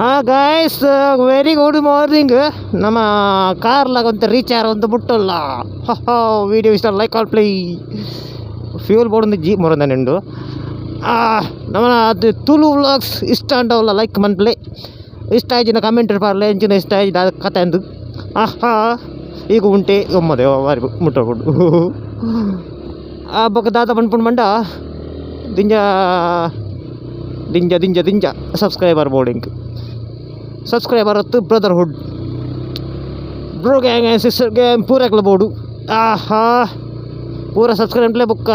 ಹಾಂ guys very good morning ನಮ್ಮ ಕಾರ್ಲಾಗ ಅಂತ ರೀಚಾರ್ ಒಂದು ಮುಟ್ಟಲ್ಲ ವೀಡಿಯೋ ಇಷ್ಟ ಲೈಕ್ ಆಲ್ ಪ್ಲೇ ಫ್ಯೂಲ್ ಬೋರ್ಡ್ ಜೀಪ್ ಮೊರಂದ ನಿಂಡು ನಮ್ಮ ಅದು ತುಳು ವ್ಲಾಗ್ಸ್ ಇಷ್ಟ ಅಂಡವಲ್ಲ ಲೈಕ್ ಮನ್ ಪ್ಲೇ ಇಷ್ಟ ಆಯ್ಜಿನ ಕಮೆಂಟ್ ಪಾರ್ಲೆ ಎಂಚಿನ ಇಷ್ಟ ಆಯ್ತು ಅದು ಕತೆ ಅಂದು. ಆಹಾ ಈಗ ಉಂಟೆ. ಒಮ್ಮದೆ ವಾರಿ ಮುಟ್ಟಬಹುದು ಆ, ಬೊಕ್ಕ ದಾದ ಪಂಡ್ಪುಂಡು ಮಂಡ. ದಿಂಜ ದಿಂಜ ದಿಂಜ ದಿಂಜ ಸಬ್ಸ್ಕ್ರೈಬರ್ ಬೋರ್ಡಿಂಗ್ ಸಬ್ಸ್ಕ್ರೈಬರ್ ಹೊತ್ತು brotherhood bro gang and sister gang ಪೂರ ಕ್ಲಬ್ಬೋಡು ಆಹಾ ಪೂರ ಸಬ್ಸ್ಕ್ರೈಬ್ಲೇ ಬುಕ್ಕ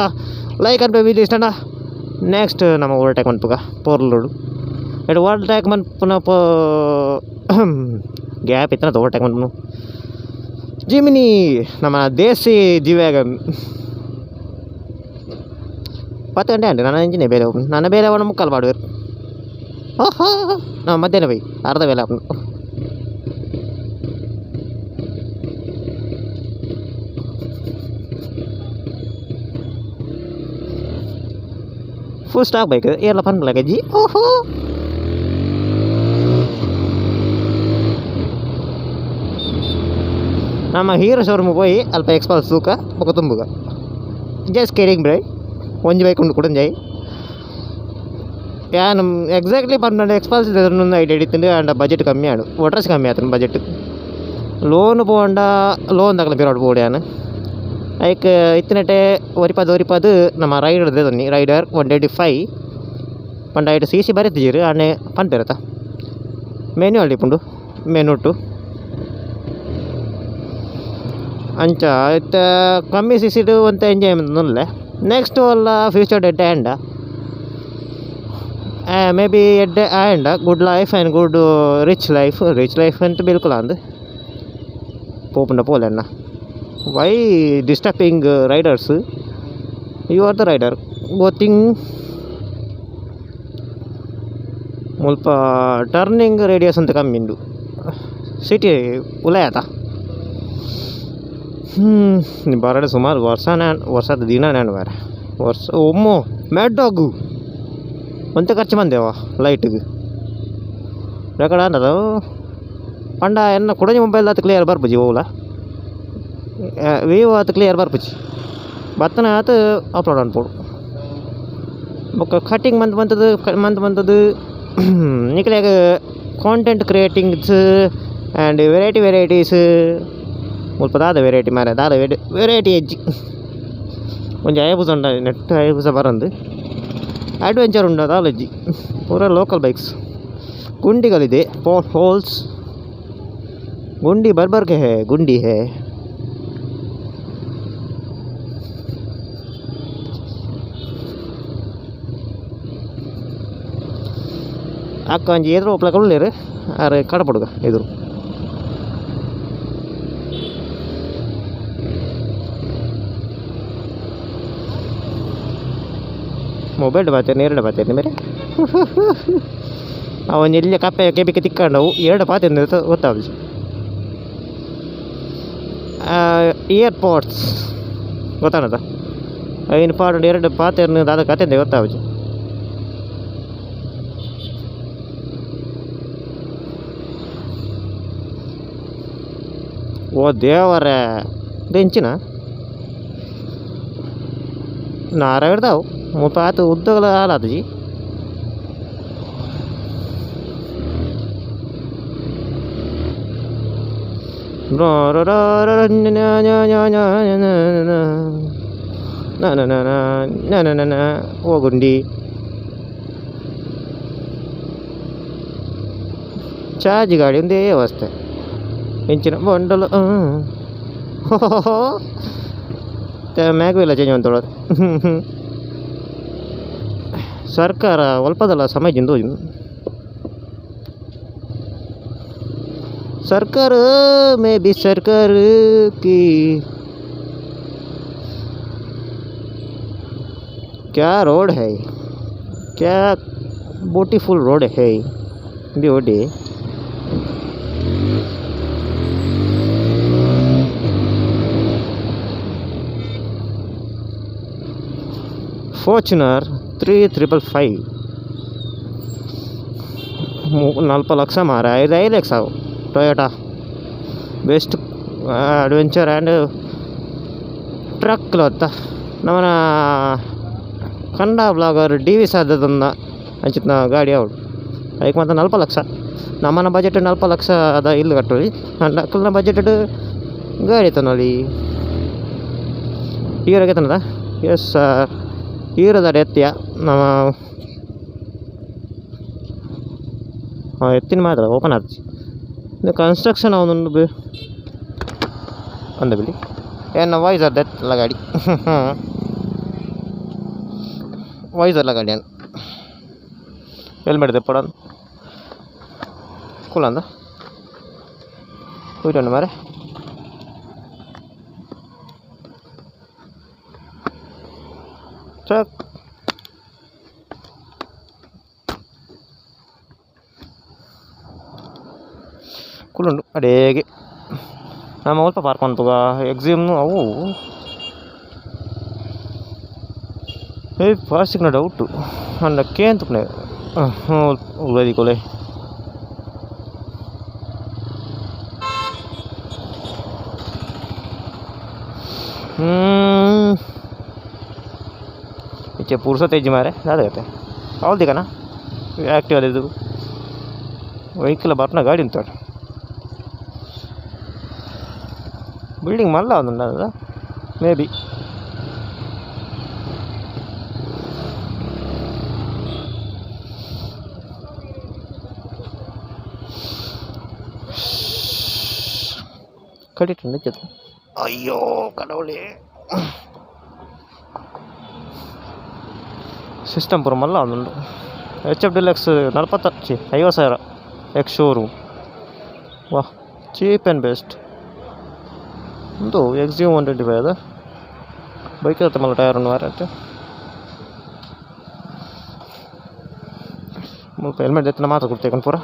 ಲೈಕ್ ಅಂತ ವಿಡಿಯೋ ಇಷ್ಟಣ್ಣ ನೆಕ್ಸ್ಟ್ ನಮ್ಮ ಓವರ್ಟೇಕ್ ಮನ್ಪುಗ ಪೋರ್ಲೋಡು ಇಡು ಓವರ್ಟೇಕ್ ಮನ್ಪುನ ಪೋ ಗ್ಯಾಪ್ ಇತ್ತು ಓವರ್ಟೇಕ್ ಮನ್ಪುನು ಜಿಮಿನಿ ನಮ್ಮ ದೇಸಿ ಜಿವ್ಯಾಗನ್ ಪತ್ತೆ ಗಂಟೆ ಅಂಡಿ ನನ್ನ ಇಂಜಿನೇ ಬೇರೆ ನಾನು ಬೇರೆ ಅವನ ಮುಕ್ಕಲ್ ಮಾಡುವರು ಓಹೋ ನಾವು ಮಧ್ಯಾಹ್ನ ಬೈ ಅರ್ಧ ವೇಳೆ ಅವನು ಫುಲ್ ಸ್ಟಾಕ್ ಬೈಕ್ ಎಲ್ಲ ಫನ್ ಲಗೇಜಿ ಓಹೋ ನಮ್ಮ ಹೀರೋ ಶೋರೂಮ್ పోయి ಅಲ್ಪ ಎಕ್ಸ್ಪಲ್ಸ್ ತೂಕ ఒక ತುಂಬುಗ ಜಸ್ಟ್ ಕೇರಿಂಗ್ ಬ್ರೈ ಒಂಜಿ ಬೈಕ್ ಉಂಡು ಕೂಡ ಜೈ ಯಾ എക്സാക്ട്ലി ಎಕ್ಸಾಕ್ಟ್ಲಿ ಪನ್ನెండు തരുന്ന ಇದನ್ನು ಐಡಿಯಾ ಹಿಡಿತೀನಿ ಅಂಡ ಬಜೆಟ್ ಕಮ್ಮಿ ಆಡು ಒಟ್ರಸ್ ಕಮ್ಮಿ ಆತನ ಬಜೆಟ್ ಲೋನ್ ಪೋಂಡ ಲೋನ್ ಅದಕ್ಕೆ ಇತ್ತಿನಟೆ ಒರಿಪದು ಒರಿಪದು ನಮ್ಮ ರೈಡರ್ ತನ್ನಿ ರೈಡರ್ ಒನ್ ಏಯ್ಟಿ ಫೈವ್ ಪಂಡ ಐಟು ಸಿ ಸಿ ಬರೀತಿದ್ದೀರಿ ಆನೆ ಪನ್ಪೇರತ ಮೆನು ಅಲ್ಲಿಪುಂಡು ಮೆನುಟ್ಟು ಅಂಚ ಇತ್ತ ಕಮ್ಮಿ ಸಿ ಸಿಡು ಅಂತ ಎಂಜಾಯ್ ನುಲ್ಲೆ ನೆಕ್ಸ್ಟ್ ಅಲ್ಲ future date and may be Ed and good life and good rich life rich life ಅಂತ ಬಿಲ್ಕುಲ್ ಅಂದ್ ಪೋಪುಂಡ ಪೋಲೆನ್ನ why disturbing riders you are the rider ಗೋತಿಂಗ್ ಮುಲ್ಪ ಟರ್ನಿಂಗ್ ರೇಡಿಯಸ್ ಅಂತ ಕಮ್ಮಿ ಉಂಡು ಸಿಟಿ ಉಲಾಯತ ಹ್ಞೂ ಬರಡೆ ಸುಮಾರು ವರ್ಷ ನಾನು ವರ್ಷದ ದಿನ ನಾನು ಬೇರೆ ವರ್ಷ ಒಮ್ಮೋ ಮ್ಯಾಡ್ ಡಾಗು ಒಂತೆ ಖರ್ಚು ಬಂದೇವ ಲೈಟಿಗೆ ರೆಕಾರ್ಡ್ ಅನ್ನದು ಪಂಡ ಎನ್ನ ಕುಡಂಜಿ ಮೊಬೈಲ್ ಆತು ಕ್ಲಿಯರ್ ಬರ್ಪುಜಿ ಓಲ ವಿವೋ ಆತು ಕ್ಲಿಯರ್ ಬರ್ಪುಜಿ ಬತ್ತನ ಆತು ಅಪ್ಲೋಡ್ ಅನ್ಪೋಡು ಬೊಕ್ಕ cutting month ಬಂತದು month ಬಂತದು ನಿಕ್ಲಾಗ content creatings and variety varieties ಮುಲ್ಪ ದಾದ ವೆರೈಟಿ ಮಾರ ದಾದ ವೆರೈಟಿ ಎಜ್ಜಿ ಒಂಜಿ ಐಬುಸ ಉಂಡ ನೆಟ್ ಐಬುಸ ಬರಂದು ಅಡ್ವೆಂಚರ್ ಉಂಡ ದಾಲಜ್ಜಿ ಪೂರ ಲೋಕಲ್ ಬೈಕ್ಸ್ ಗುಂಡಿಗಳಿದೆ ಪೋಟ್ ಹೋಲ್ಸ್ ಗುಂಡಿ ಬರ್ಬರ್ಗೆ ಹೇ, ಗುಂಡಿ ಹೇ. ಅಕ್ಕ ಅಂಜಿ ಎದುರು ಒಪ್ಲಕ್ಕ ಉಳ್ಳೇರು ಅರೆ ಕಡಪಡುಗ, ಎದುರು. ಮೊಬೈಲ್ ಬಾತೇನೆ ಎರಡು ಬಾತೇನೆ ಬೇರೆ ಅವನು ಎಲ್ಲಿ ಕಪ್ಪೆ ಕೆಬಿಕೆ ತಿಕ್ಕೊಂಡವು ಎರಡು ಪಾತೇನೆ ಗೊತ್ತಾಗ ಇಯರ್ಪೋಡ್ಸ್ ಗೊತ್ತಾಣದ ಐನ್ ಪಾಡು ಎರಡು ಪಾತೇನು ಅದ ಕತೆ ಗೊತ್ತಾವಜಿ ಓ ದೇವರ ದೆಂಚಿನ ನಾರ ಹಿಡ್ದಾವು ಮುಪ್ಪಾತು ಉದ್ದಗಲ ಹಾಲಾದ ಜಿ ಓ ಗುಂಡಿ ಚಾರ್ಜ್ ಗಾಡಿ ಒಂದೇ ಅವಸ್ಥೆ ಹೆಂಚಿನ ಬಂಡಲು ಮ್ಯಾಗೂ ಇಲ್ಲ ಚೇಂಜ್ ಅಂತೇಳೋದು ಸರ್ಕಾರ ಒಲ್ಪದಲ್ಲ ಸಮಾಜಿಂದು ಸರ್ಕಾರ ಮೇ ಬಿ ಸರ್ಕಾರ ಕಿ क्या रोड है क्या ब्यूटीफुल रोड है beauty Fortuner three triple five ನಲ್ಪ lakh ಮಾರ, ಐದು ಲಕ್ಷ ಅವು. Toyota best adventure and truck ಲತ್ತ ನಮ್ಮನ ಕನ್ನಡ ಬ್ಲಾಗರ್ ಡಿ ವಿ ಸಾಧ್ಯದನ್ನ ಅಂಚಿತ್ನ ಗಾಡಿ ಅವಳು. ಅದಕ್ಕೆ ಮತ್ತೆ ನಲ್ಪ ಲಕ್ಷ. ನಮ್ಮನ ಬಜೆಟ್ ನಲ್ಪ ಲಕ್ಷ ಅದ ಇಲ್ಲಿ ಕಟ್ಟೋಳಿ ನನ್ನ ಅಕ್ಕಲ್ನ ಬಜೆಟ್ ಗಾಡಿ ತನ್ನೋಳಿ. ಈಗ ತನ್ನದ? ಎಸ್ ಸರ್ ಹೀರೋದ ಎತ್ತಿಯ ನಮ್ಮ ಹಾಂ ಎತ್ತಿನ ಮಾತ್ರ ಓಪನ್ ಆಯ್ತು ಇದು ಕನ್ಸ್ಟ್ರಕ್ಷನ್ ಅವನೊಂದು ಬಿ ಒಂದು ಬಿಡಿ ಏನು ವಾಯ್ಸ್ ಅದ ಎಲ್ಲ ಗಾಡಿ ವಾಯ್ಸ್ ಅಲ್ಲ ಗಾಡಿ ಏನು ಹೆಲ್ಮೆಟ್ ತೆಪ್ಪಡ ಕೂಲ ಅಂದ ಕೂಯ್ಟು ಮಾರೆ ಚಕ್ ಕೂಲುಂಡು ಅಡೇಗೆ ನಮ್ಮ ಸ್ವಲ್ಪ ಪಾರ್ಕೊಂತುಗ ಎಕ್ಸಿಮ್ನು ಅವು ಏ ಫಾಸ್ಟಿಗೆ ಡೌಟು ಅಂಡ ಕೇಂತುಕನೆ ಉಳ್ಳದಿ ಕೊಲೆ ಇಚ್ಚೆ ಪುರ್ಸ ತೆಜ್ಜಿ ಮಾರೆ ಅದೇ ಅವಲ್ದಿ ಕಣ ಆ್ಯಕ್ಟಿವ್ ಅದಿದ್ದು ವೆಹಿಕಲ್ ಬರ್ನ ಗಾಡಿ ಉಂಟು ಬಿಲ್ಡಿಂಗ್ ಮಲ್ಲ ಒಂದು ಮೇ ಬಿ ಕಡಿಟ್ಟು ನಿಜದ ಅಯ್ಯೋ ಕಡವಳಿ ಸಿಸ್ಟಮ್ ಪುರ ಮಲ್ಲ ಒಂದುಂಡು ಎಚ್ ಎಫ್ ಡಿಲೆಕ್ಸ್ ನಲ್ವತ್ತು ಚಿ ಐವತ್ತು ಸಾವಿರ. ಎಕ್ಸ್ ಶೋರೂಮ್ ವಾಹ್ ಚೀಪ್ ಆ್ಯಂಡ್ ಬೆಸ್ಟ್ ಒಂದು X U one twenty five ಅದ. ಬೈಕ್ ಇರುತ್ತೆ ಮಲ್ಲ ಟೈರ್ ಒಂದು ವಾರ ಮುಲ್ಪ ಹೆಲ್ಮೆಟ್ ಎತ್ತಿನ ಮಾತ್ರ ಕೊಡ್ತೇಕನ್ ಪೂರ